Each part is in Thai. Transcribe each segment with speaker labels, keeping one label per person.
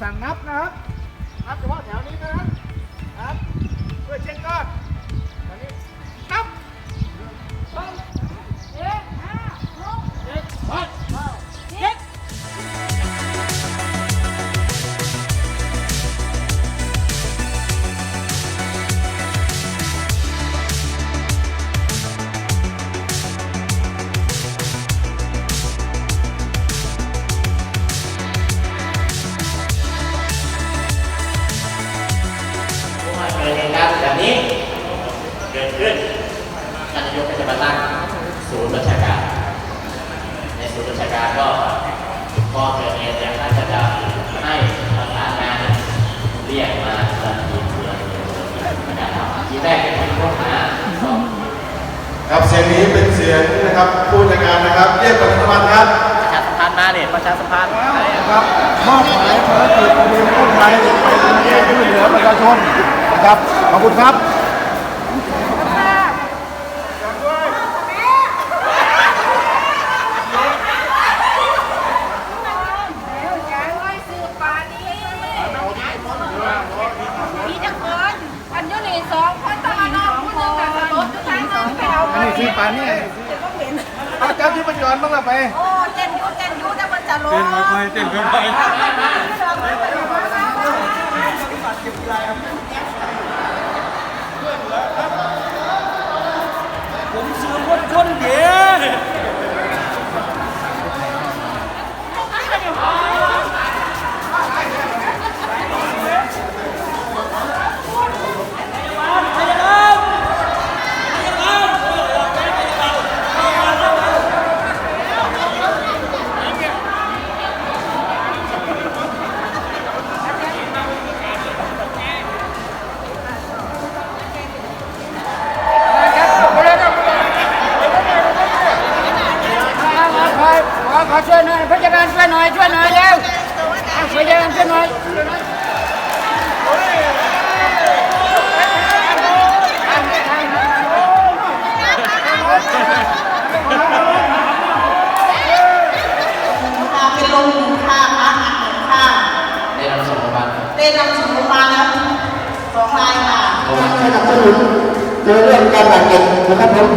Speaker 1: สั่งนับนะครับนับเฉพาะแถวนี้นะครับครับ เพื่อเช็คก้อนตอนนี้นับสอง
Speaker 2: นะครับ
Speaker 3: ผู้จัดการนะครับเรียกประชาสัมพันธ์ครับ
Speaker 2: ประชาสัมพันธ์มาเนี่ยประชาสัมพันธ์
Speaker 1: นะครับมอบหมายภารกิจทีมกู้ภัยไปดูแลช่วยเหลือประชาชนนะครับขอบคุณครับ
Speaker 4: มีจัก
Speaker 1: จับที่ประจอนบ้างละไป
Speaker 4: โอ้เต้นอยูเต้นอยูแต่มันจะลง
Speaker 1: เต้นค่อยๆเต้นค่อย
Speaker 5: ข วยหน่อยช่วยหน่อยเร็วอะพยาบาลช่วยหน่อย
Speaker 6: เป็นลมหนึ่งค่ะขาหักหนึ่งค่ะ
Speaker 2: ได้รับส่งโรงพยาบาล
Speaker 6: ได้นำส่งโรงพยาบาลแล้วสองรายค่ะ
Speaker 7: สนับสนุนในเรื่องการบาดเจ็บนะครับผม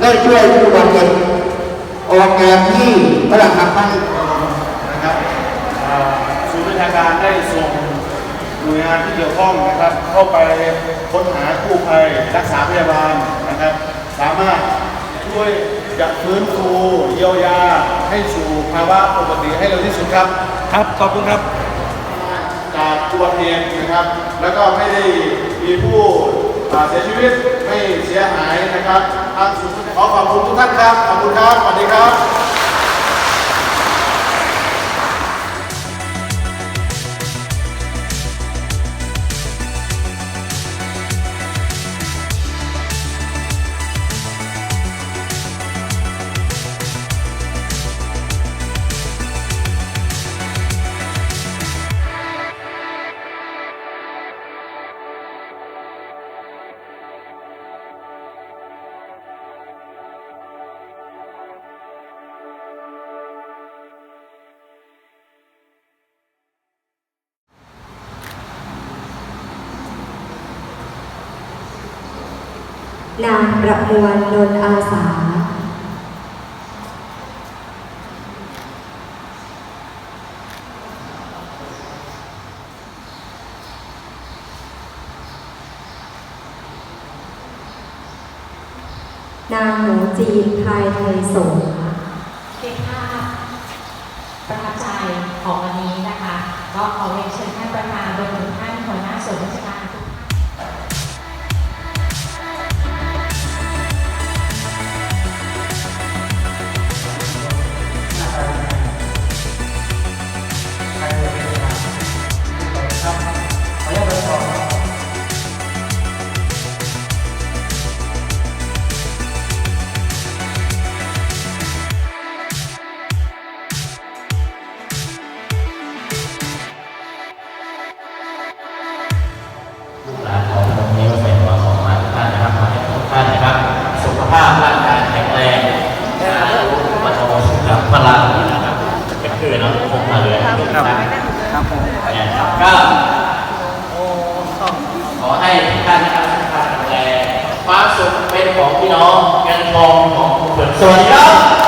Speaker 7: ได้ช่วยผู้บาดเจ็บออกงานที่ระราชทาน
Speaker 3: นะครับอ่าศูนย์ราชการได้ส่งหน่ วยงานที่เกี่ยวข้องนะครับ เข้าไปค้นหากู้ภัยรักษาพยาบาลนะครับ สามารถช่วยจะฟื้นฟูเยียวยาให้สู่ภาวะปกติให้เร็วที่สุดครับ
Speaker 1: ครับขอบคุณครับ
Speaker 3: จากอุบัติเหตุนะครับ แล้วก็ไม่ได้มีผู้อ่าเสียชีวิตไม่เสียหายนะครับทางศูนย์ขอขอบคุณทุกท่านครับ ขอบคุณครับ สวัสดีครับ
Speaker 8: นางประมวลนนอาสา นางหนูจีนไทยไทยสงฆ์ ลูห
Speaker 9: ลานของตรงนี้เป็นวของมาทุกท่านนะครับขอให้ทุกท่านนะครับ สุขภาพร่างกายแข็งแรงมาโชว์ชุดกับพลังนะครับก็
Speaker 1: คือน้องผมมา
Speaker 9: เลยครับค
Speaker 1: รับผมเนี่ครับขอให้
Speaker 9: ท่านนะ
Speaker 3: ค
Speaker 1: รับแข็งแรงคามสุขเป็นของพี่น้องเงินทองของคนส่วนเยอะ